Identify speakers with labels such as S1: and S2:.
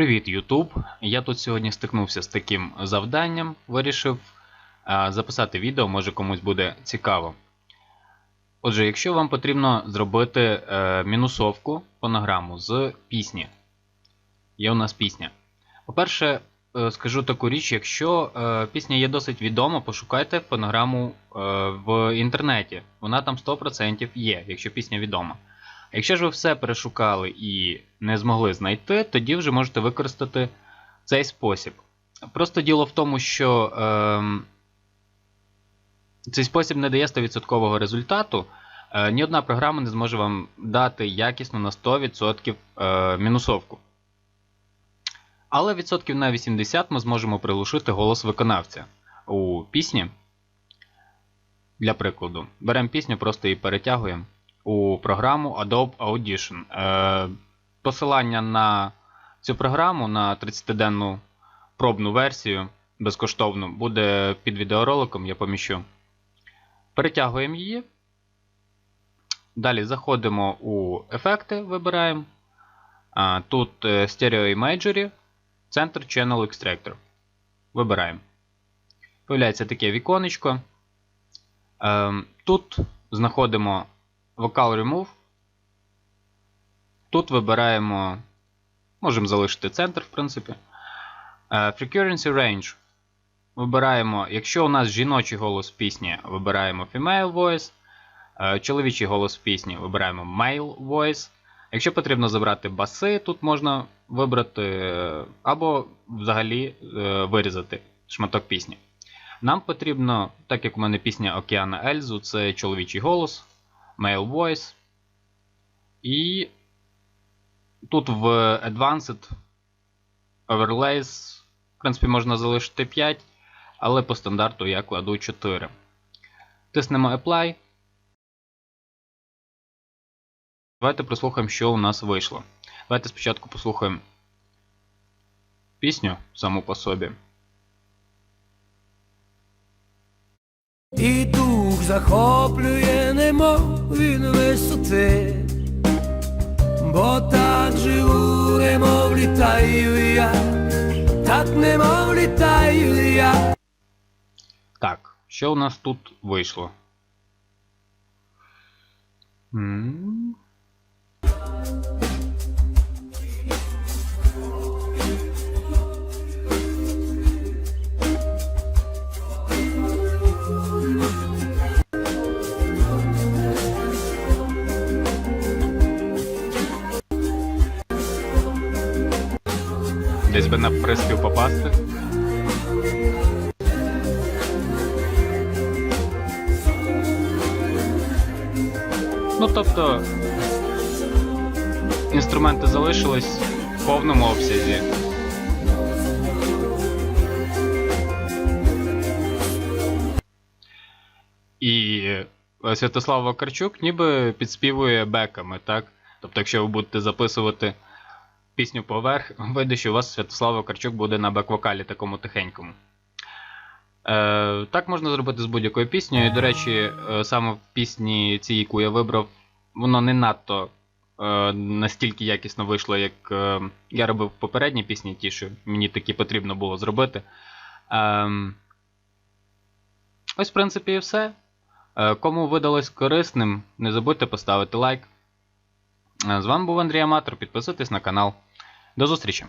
S1: Привіт, YouTube! Я тут сьогодні стикнувся з таким завданням, вирішив записати відео, може комусь буде цікаво. Отже, якщо вам потрібно зробити е, мінусовку фонограму з пісні, є у нас пісня. По-перше, е, скажу таку річ, якщо е, пісня є досить відома, пошукайте фонограму в інтернеті. Вона там 100% є, якщо пісня відома. Якщо ж ви все перешукали і не змогли знайти, тоді вже можете використати цей спосіб. Просто діло в тому, що ем, цей спосіб не дає 100% результату. Е, ні одна програма не зможе вам дати якісно на 100% е, мінусовку. Але відсотків на 80 ми зможемо приглушити голос виконавця у пісні. Для прикладу, беремо пісню, просто її перетягуємо у програму Adobe Audition. Е, посилання на цю програму на 30-денну пробну версію безкоштовну буде під відеороликом, я поміщу. Перетягуємо її. Далі заходимо у ефекти, вибираємо. Тут е, Stereo Imagery, Center Channel Extractor. Вибираємо. Появляється таке віконечко. Ем, Тут знаходимо Vocal Remove. Тут вибираємо. Можемо залишити центр, в принципі. Е, Frequency Range. Вибираємо, якщо у нас жіночий голос в пісні, вибираємо Female Voice. Е, Чоловічий голос в пісні вибираємо Male Voice. Якщо потрібно забрати баси, тут можна вибрати е, або взагалі вирізати шматок пісні. Нам потрібно, так як у мене пісня Океана Ельзу, це чоловічий голос, Male Voice. І тут в Advanced Overlays, в принципі, можна залишити 5, але по стандарту я кладу 4. Тиснемо Apply. Давайте прослухаємо, що у нас вийшло. Давайте спочатку послухаємо пісню саму по собі.
S2: І дух захоплює, немов він висоти, бо так живу, немов літаю я, так немов літаю я.
S1: Так, що у нас тут вийшло? М. Десь би на приспів попасти. Ну, тобто, інструменти залишились в повному обсязі. І е, Святослав Вакарчук ніби підспівує беками, так? Тобто, якщо ви будете записувати пісню поверх, вийде, що у вас Святослав Вакарчук буде на бек-вокалі такому тихенькому. Е, так можна зробити з будь-якою піснею. До речі, е, саме в пісні цій, яку я вибрав, воно не надто е, настільки якісно вийшло, як е, я робив в попередній пісні, ті, що мені таки потрібно було зробити. Е, ось, в принципі, і все. Е, кому видалось корисним, не забудьте поставити лайк. Е, з вами був Андрій Аматор. Підписуйтесь на канал. До зустрічі!